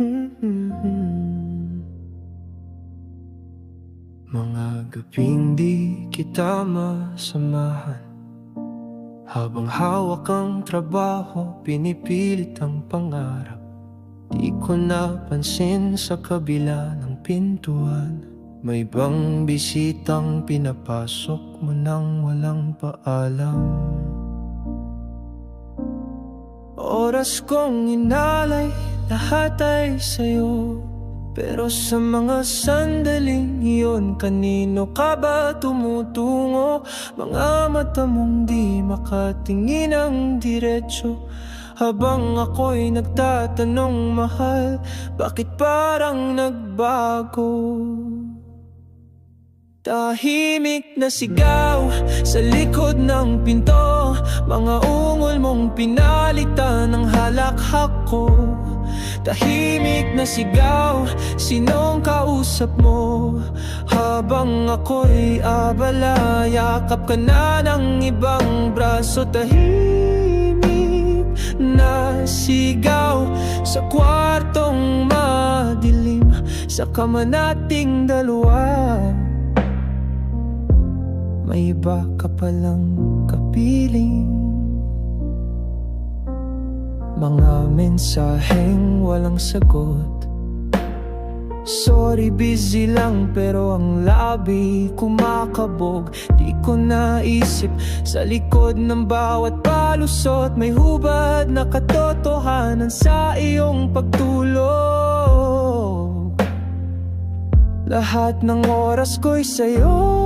Mm-hmm. Mga gabing di kita masamahan. Habang hawak ang trabaho, pinipilit ang pangarap. Di ko napansin sa kabila ng pintuan. May bang bisitang pinapasok mo nang walang paalam? Oras kong inalay lahat ay sa'yo Pero sa mga sandaling iyon Kanino ka ba tumutungo? Mga mata mong di makatingin ng diretsyo Habang ako'y nagtatanong mahal Bakit parang nagbago? Tahimik na sigaw sa likod ng pinto Mga ungol mong pinalitan ng halakhak ko Tahimik na sigaw, sinong kausap mo? Habang ako'y abala, yakap ka na ng ibang braso. Tahimik na sigaw sa kwartong madilim Sa kama nating dalawa. May iba ka palang kapiling Mga mensaheng walang sagot. Sorry busy lang pero ang labi kumakabog. Di ko naisip sa likod ng bawat palusot May hubad na katotohanan sa iyong pagtulog. Lahat ng oras ko'y sa'yo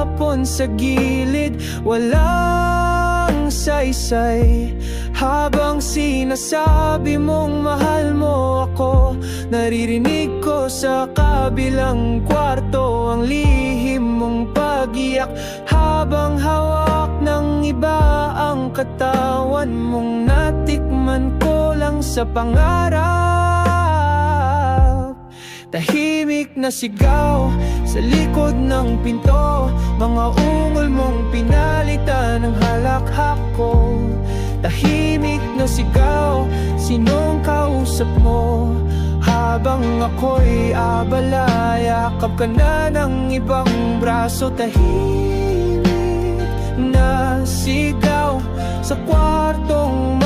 tinapon sa gilid Walang saysay. Habang sinasabi mong mahal mo ako Naririnig ko sa kabilang kwarto Ang lihim mong pag-iyak. Habang hawak ng iba ang katawan mong natikman ko lang sa pangarap. Tahimik na sigaw sa likod ng pinto Mga ungol mong pinalitan ng halakhak ko Tahimik na sigaw, sinong kausap mo? Habang ako'y abala, yakap ka na ng ibang braso Tahimik na sigaw sa kwartong